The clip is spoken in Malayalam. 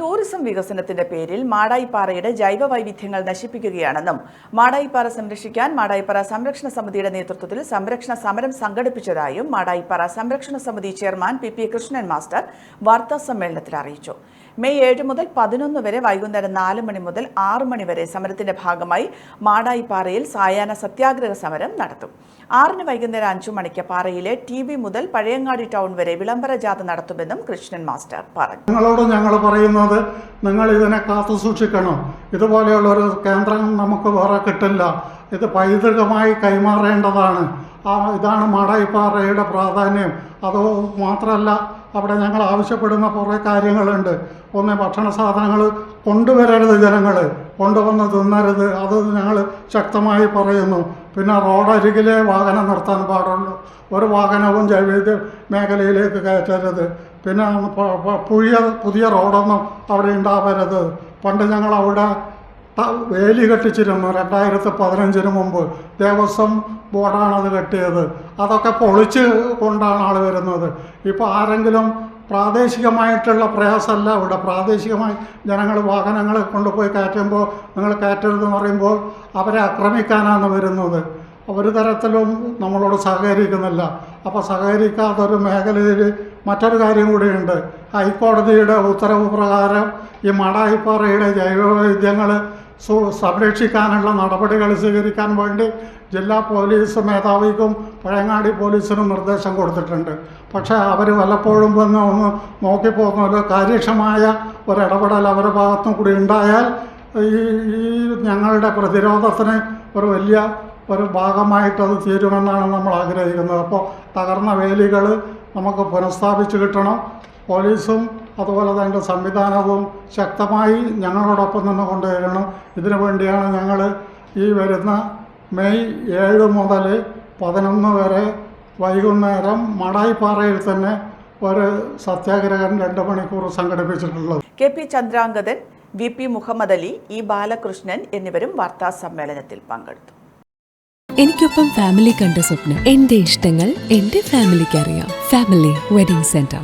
ടൂറിസം വികസനത്തിന്റെ പേരിൽ മാടായിപ്പാറയുടെ ജൈവ വൈവിധ്യങ്ങൾ നശിപ്പിക്കുകയാണെന്നും മാടായിപ്പാറ സംരക്ഷിക്കാൻ മാടായിപ്പാറ സംരക്ഷണ സമിതിയുടെ നേതൃത്വത്തിൽ സംരക്ഷണ സമരം സംഘടിപ്പിച്ചതായും മാടായിപ്പാറ സംരക്ഷണ സമിതി chairman P P Krishnan master വാർത്താ സമ്മേളനത്തിൽ അറിയിച്ചു. മെയ് ഏഴ് മുതൽ പതിനൊന്ന് വരെ വൈകുന്നേരം നാല് മണി മുതൽ ആറ് മണി വരെ സമരത്തിന്റെ ഭാഗമായി മാടായിപ്പാറയിൽ സായാഹ്ന സത്യാഗ്രഹ സമരം നടത്തും. ആറിന് വൈകുന്നേരം അഞ്ചു മണിക്ക് പാറയിലെ ടി വി മുതൽ പഴയങ്ങാടി ടൗൺ വരെ വിളംബര ജാഥ നടത്തുമെന്നും കൃഷ്ണൻ മാസ്റ്റർ പറഞ്ഞു. ഞങ്ങളോട് ഞങ്ങൾ പറയുന്നത് നിങ്ങൾ ഇതിനെ കാത്തു സൂക്ഷിക്കണം ഇതുപോലെയുള്ള ഒരു കേന്ദ്രം നമുക്ക് വേറെ കിട്ടില്ല. ഇത് പൈതൃകമായി കൈമാറേണ്ടതാണ്. ആ ഇതാണ് മാടായിപ്പാറയുടെ പ്രാധാന്യം. അത് മാത്രമല്ല അവിടെ ഞങ്ങൾ ആവശ്യപ്പെടുന്ന കുറേ കാര്യങ്ങളുണ്ട്. ഒന്ന് ഭക്ഷണ സാധനങ്ങൾ കൊണ്ടുവരരുത് ജനങ്ങൾ കൊണ്ടുവന്ന് തിന്നരുത്. അത് ഞങ്ങൾ ശക്തമായി പറയുന്നു. പിന്നെ റോഡരികിലെ വാഹനം നിർത്താൻ പാടുള്ളൂ. ഒരു വാഹനവും ജൈവ മേഖലയിലേക്ക് കയറ്റരുത്. പിന്നെ പുതിയ പുതിയ റോഡൊന്നും അവിടെ ഉണ്ടാവരുത്. പണ്ട് ഞങ്ങൾ അവിടെ വേലി കെട്ടിച്ചിരുന്നു രണ്ടായിരത്തി പതിനഞ്ചിന് മുമ്പ്. ദേവസ്വം ബോർഡാണ് അത് കെട്ടിയത്. അതൊക്കെ പൊളിച്ച് കൊണ്ടാണ് ആൾ വരുന്നത്. ഇപ്പോൾ ആരെങ്കിലും പ്രാദേശികമായിട്ടുള്ള പ്രയാസമല്ല ഇവിടെ. പ്രാദേശികമായി ജനങ്ങൾ വാഹനങ്ങൾ കൊണ്ടുപോയി കയറ്റുമ്പോൾ നിങ്ങൾ കയറ്റരുതെന്ന് പറയുമ്പോൾ അവരെ ആക്രമിക്കാനാണ് വരുന്നത്. ഒരു തരത്തിലും നമ്മളോട് സഹകരിക്കുന്നില്ല. അപ്പോൾ സഹകരിക്കാത്തൊരു മേഖലയിൽ മറ്റൊരു കാര്യം കൂടിയുണ്ട്. ഹൈക്കോടതിയുടെ ഉത്തരവ് പ്രകാരം ഈ മടായിപ്പാറയുടെ ജൈവവൈദ്യങ്ങൾ സു സംരക്ഷിക്കാനുള്ള നടപടികൾ സ്വീകരിക്കാൻ വേണ്ടി ജില്ലാ പോലീസ് മേധാവിക്കും പഴയങ്ങാടി പോലീസിനും നിർദ്ദേശം കൊടുത്തിട്ടുണ്ട്. പക്ഷേ അവർ വല്ലപ്പോഴും വന്ന് ഒന്ന് നോക്കിപ്പോകുന്നല്ലോ കാര്യക്ഷമമായ ഒരിടപെടൽ അവരുടെ ഭാഗത്തും കൂടി ഉണ്ടായാൽ ഈ ഞങ്ങളുടെ പ്രതിരോധത്തിന് ഒരു വലിയ ഒരു ഭാഗമായിട്ടത് തീരുമെന്നാണ് നമ്മൾ ആഗ്രഹിക്കുന്നത്. അപ്പോൾ തകർന്ന വേലികൾ നമുക്ക് പുനഃസ്ഥാപിച്ച് കിട്ടണം. പോലീസും അതുപോലെ തന്നെ സംവിധാനവും ശക്തമായി ഞങ്ങളോടൊപ്പം നിന്ന് കൊണ്ടുവരണം ഇതിനു വേണ്ടിയാണ് ഞങ്ങൾ ഈ വരുന്ന മെയ് ഏഴ് മുതൽ പതിനൊന്ന് വരെ വൈകുന്നേരം മടായിപ്പാറയിൽ തന്നെ ഒരു സത്യാഗ്രഹം രണ്ട് മണിക്കൂർ സംഘടിപ്പിച്ചിട്ടുള്ളത്. K P Chandrangadhan V P Muhammad Ali E Balakrishnan എന്നിവരും വാർത്താ സമ്മേളനത്തിൽ പങ്കെടുത്തു. എനിക്കൊപ്പം ഫാമിലി കണ്ട സ്വപ്നം. എന്റെ ഇഷ്ടങ്ങൾ എന്റെ ഫാമിലിക്ക് അറിയാം. Family wedding centre